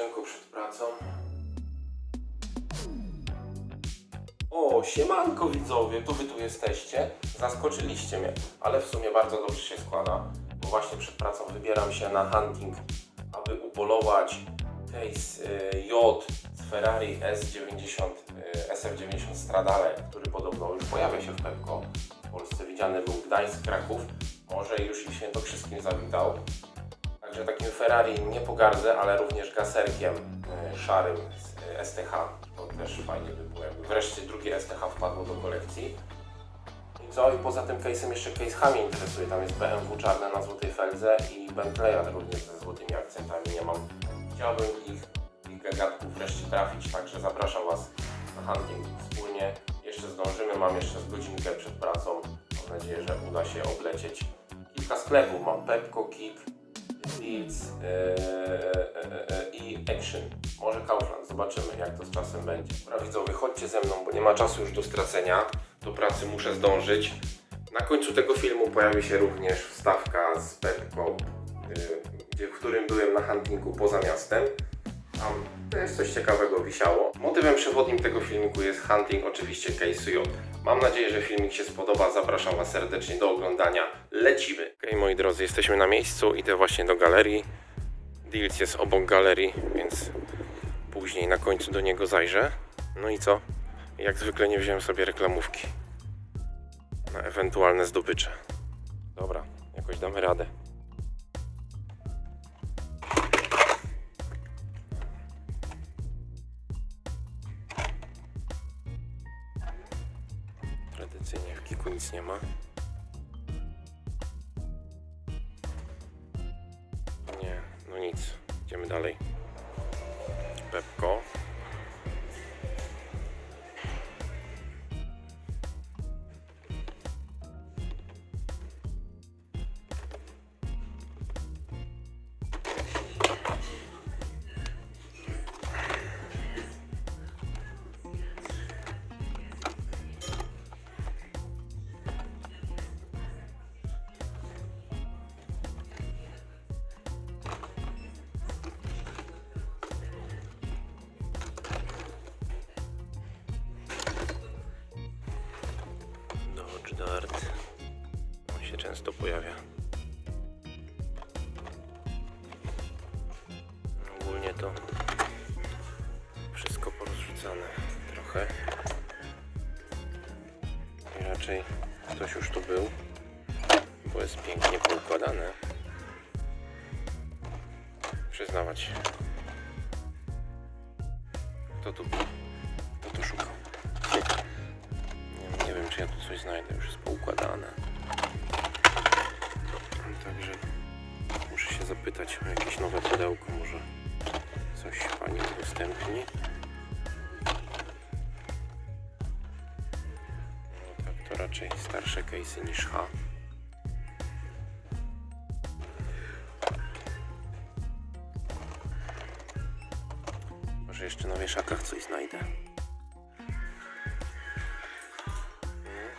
odpoczynku przed pracą. O, siemanko widzowie, to wy tu jesteście. Zaskoczyliście mnie, ale w sumie bardzo dobrze się składa, bo właśnie przed pracą wybieram się na hunting, aby upolować case y, J z Ferrari S90, y, SF90 Stradale, który podobno już pojawia się w Pepco. W Polsce widziany był Gdańsk, Kraków, może już i Świętokrzyskim zawitał. Takim Ferrari nie pogardzę, ale również gaserkiem y, szarym z y, STH. To też fajnie by było, jakby wreszcie drugie STH wpadło do kolekcji. I co? I poza tym case'em jeszcze case H mnie interesuje. Tam jest BMW czarne na złotej feldze i Bentley'a również ze złotymi akcentami. Nie mam. Chciałbym ich, ich gagatków wreszcie trafić, także zapraszam Was na hunting wspólnie. Jeszcze zdążymy, mam jeszcze z godzinkę przed pracą. Mam nadzieję, że uda się oblecieć kilka sklepów. Mam Pepco, Kik, Leeds i Action. Może Kaufland. Zobaczymy, jak to z czasem będzie. Dobra, widzowie, chodźcie ze mną, bo nie ma czasu już do stracenia. Do pracy muszę zdążyć. Na końcu tego filmu pojawi się również wstawka z Pepco, y, gdzie, w którym byłem na huntingu poza miastem. Tam też coś ciekawego wisiało. Motywem przewodnim tego filmiku jest hunting, oczywiście Case J. Mam nadzieję, że filmik się spodoba. Zapraszam Was serdecznie do oglądania. Lecimy! Okej, moi drodzy, jesteśmy na miejscu. Idę właśnie do galerii. Deals jest obok galerii, więc później na końcu do niego zajrzę. No i co? Jak zwykle nie wziąłem sobie reklamówki na ewentualne zdobycze. Dobra, jakoś damy radę. Tradycyjnie w kiku nic nie ma. Trochę. I raczej ktoś już tu był, bo jest pięknie poukładane. Przyznawać. Kto tu był? Kto tu szukał? Nie, nie wiem, czy ja tu coś znajdę, już jest poukładane. Także muszę się zapytać o jakieś nowe pudełko, może coś pani udostępni. Raczej starsze case'y niż H. Może jeszcze na wieszakach coś znajdę.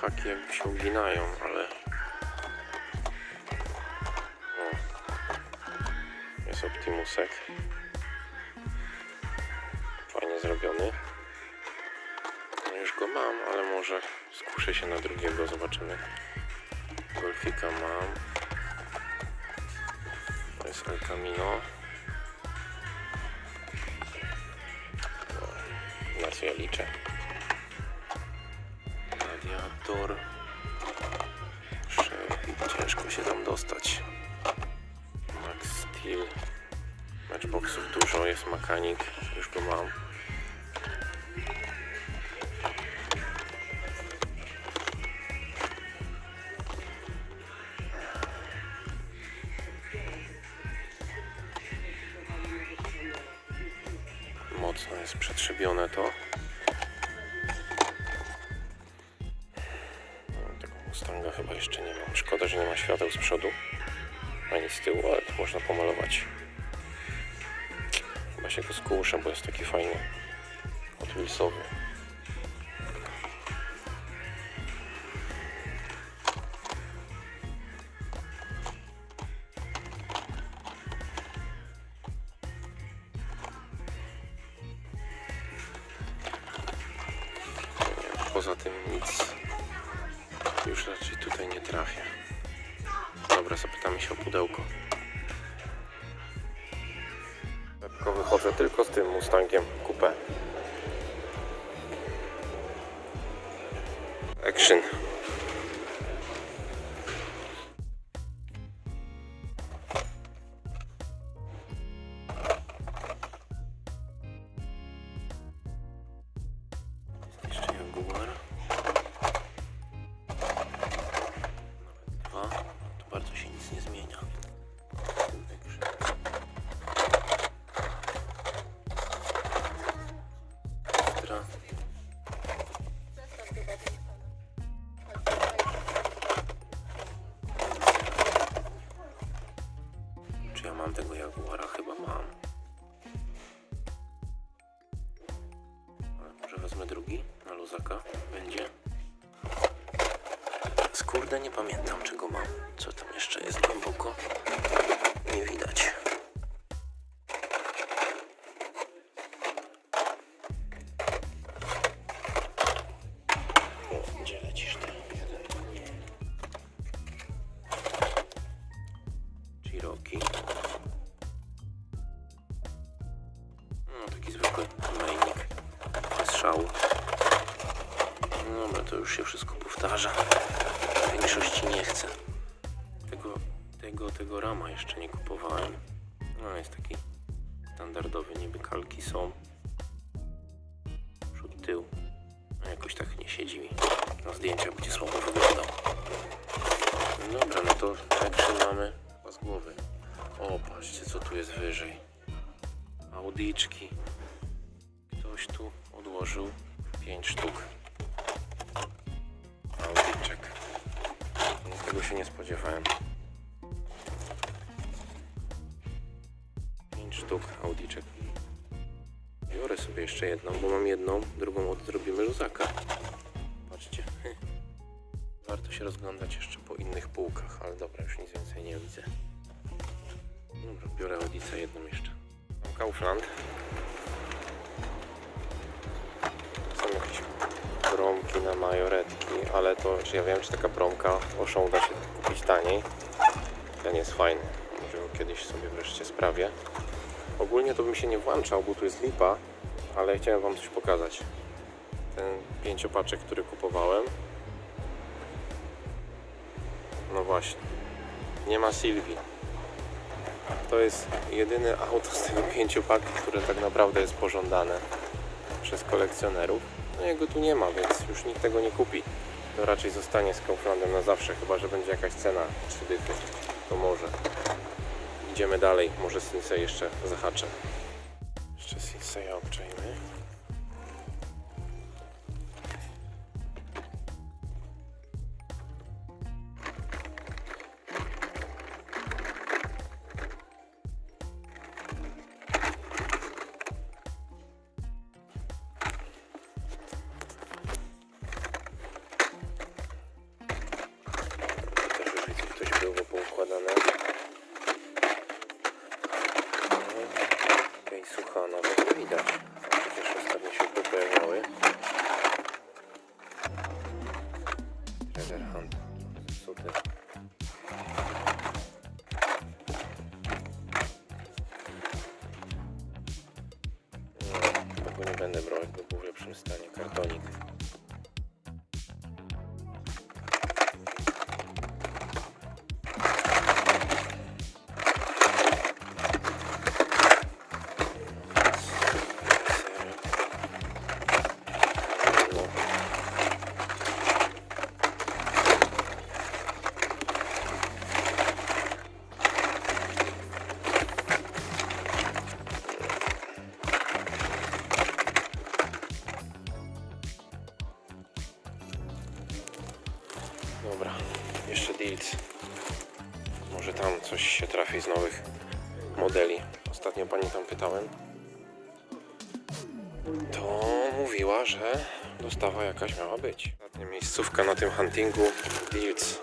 haki jakby się uginają, ale o. jest Optimusek fajnie zrobiony no już go mam, ale może skuszę się na drugiego, zobaczymy Golfika mam to jest El Camino No, na co ja liczę Radiator. Chevy. Ciężko się tam dostać. Max Steel. Matchboxów dużo, jest mekanik. Już go mam. Mustanga chyba jeszcze nie mam. Szkoda, że nie ma świateł z przodu ani z tyłu, ale to można pomalować. Chyba się go skuszę, bo jest taki fajny odwilsowy. Poza tym nic Hot Wheelsowy. trafię. Dobra, zapytamy się o pudełko. Szybko wychodzę tylko z tym Mustangiem Coupe. Action. Luzaka. Będzie. Skurde, nie pamiętam czego mam. Co tam jeszcze jest głęboko? Nie widać. Już się wszystko powtarza. W większości nie chcę. Tego, tego, tego rama jeszcze nie kupowałem. No, jest taki standardowy, niby kalki są. Przód, tył. No, jakoś tak nie siedzi mi. Na zdjęciach będzie słabo wyglądał. No Dobra, no to action mamy chyba z głowy. O, patrzcie co tu jest wyżej. Audiczki. Ktoś tu odłożył 5 sztuk. Tego się nie spodziewałem. 5 sztuk audiczek. Biorę sobie jeszcze jedną, bo mam jedną, drugą odrobimy luzaka. Patrzcie. Warto się rozglądać jeszcze po innych półkach, ale dobra, już nic więcej nie widzę. Dobra, biorę Audicę jedną jeszcze. Kaufland. Na majoretki, ale to, ja wiem, czy taka promka Oszą da się kupić taniej. Ten jest fajny. Może go kiedyś sobie wreszcie sprawię. Ogólnie to bym się nie włączał, bo tu jest lipa, ale chciałem wam coś pokazać. Ten pięciopaczek, który kupowałem. No właśnie. Nie ma Sylwii. To jest jedyne auto z tego pięciopaki, które tak naprawdę jest pożądane przez kolekcjonerów. No jego tu nie ma, więc już nikt tego nie kupi. To raczej zostanie z Kauflandem na zawsze, chyba że będzie jakaś cena 3 dychy. To może. Idziemy dalej, może Sinsei jeszcze zahaczę. Jeszcze Sinseya obczajmy. Jakby był pani tam pytałem. To mówiła, że dostawa jakaś miała być. Miejscówka na tym huntingu. Deals.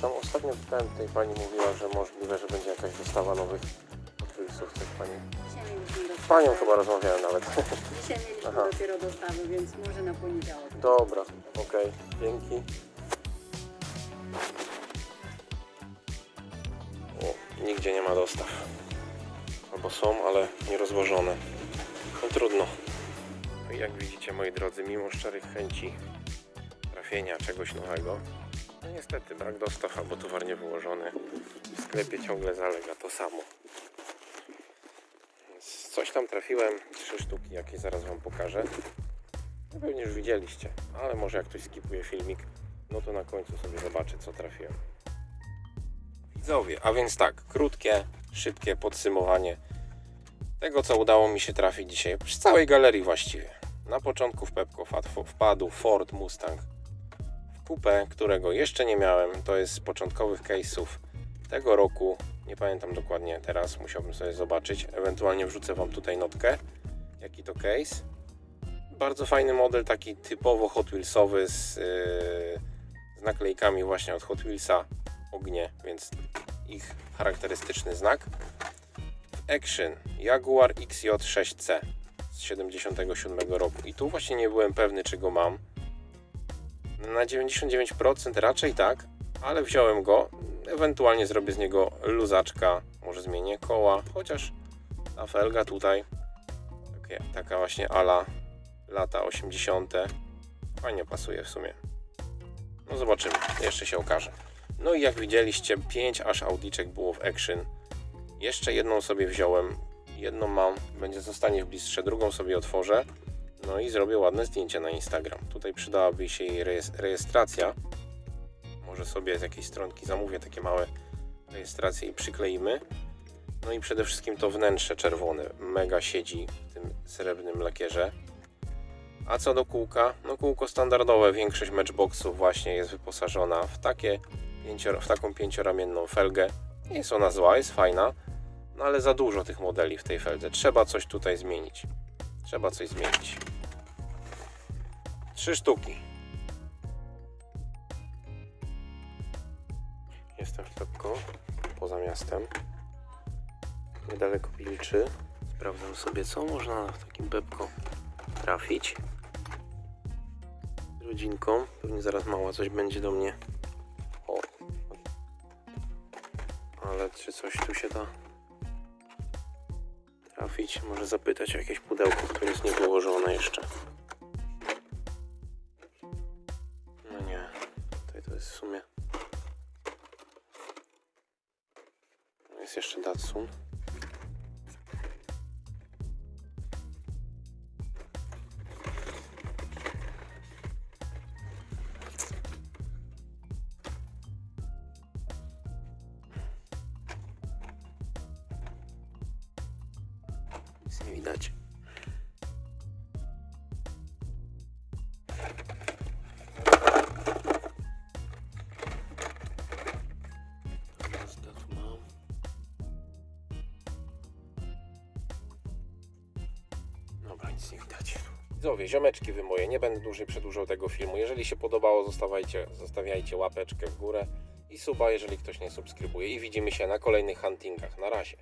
Przepraszam. Ostatnio pytałem tutaj pani mówiła, że możliwe, że będzie jakaś dostawa nowych Wheelsów. Coś pani... Dzisiaj mieliśmy Z panią chyba rozmawiałem nawet. Dzisiaj mieliśmy Aha. dopiero dostawę, więc może na poniedziałek. Dobra, okej, dzięki. O, nigdzie nie ma dostaw. Albo są, ale nie rozłożone. No trudno. No i jak widzicie, moi drodzy, mimo szczerych chęci trafienia czegoś nowego, no niestety brak dostaw albo towar nie wyłożony. W sklepie ciągle zalega to samo. Coś tam trafiłem, trzy sztuki, jakie zaraz Wam pokażę. No pewnie już widzieliście, ale może jak ktoś skipuje filmik, no to na końcu sobie zobaczy, co trafiłem. Widzowie, a więc tak, krótkie, szybkie podsumowanie tego, co udało mi się trafić dzisiaj przy całej galerii właściwie. Na początku w Pepco wpadł Ford Mustang kupę, którego jeszcze nie miałem. To jest z początkowych case'ów tego roku. Nie pamiętam dokładnie teraz, musiałbym sobie zobaczyć. Ewentualnie wrzucę Wam tutaj notkę, jaki to case bardzo fajny model, taki typowo Hot Wheelsowy z, yy, z naklejkami właśnie od Hot Wheelsa ognie, więc ich charakterystyczny znak. Action Jaguar XJ6C z 77 roku i tu właśnie nie byłem pewny czy go mam. Na 99% raczej tak, ale wziąłem go. Ewentualnie zrobię z niego luzaczka, może zmienię koła, chociaż ta felga tutaj taka właśnie ala lata 80. Fajnie pasuje w sumie. No zobaczymy, jeszcze się okaże. No i jak widzieliście, 5 aż audiczek było w Action. Jeszcze jedną sobie wziąłem, jedną mam, będzie zostanie w bliższe, drugą sobie otworzę. No i zrobię ładne zdjęcie na Instagram. Tutaj przydałaby się jej rejes- rejestracja. Może sobie z jakiejś stronki zamówię takie małe rejestracje i przykleimy. No i przede wszystkim to wnętrze czerwone. Mega siedzi w tym srebrnym lakierze. A co do kółka? No kółko standardowe, większość matchboxów właśnie jest wyposażona w, takie w taką pięcioramienną felgę. Nie jest ona zła, jest fajna, no ale za dużo tych modeli w tej feldze. Trzeba coś tutaj zmienić. Trzeba coś zmienić. Trzy sztuki. Jestem w Pepko, poza miastem. Niedaleko Pilczy. Sprawdzam sobie, co można w takim Pepko trafić. Z rodzinką. Pewnie zaraz mała coś będzie do mnie. O. Ale czy coś tu się da trafić? Może zapytać o jakieś pudełko, które jest niewyłożone jeszcze. Jest jeszcze Datsun. Widzowie, ziomeczki wy moje, nie będę dłużej przedłużał tego filmu. Jeżeli się podobało, zostawiajcie, zostawiajcie łapeczkę w górę i suba, jeżeli ktoś nie subskrybuje. I widzimy się na kolejnych huntingach. Na razie.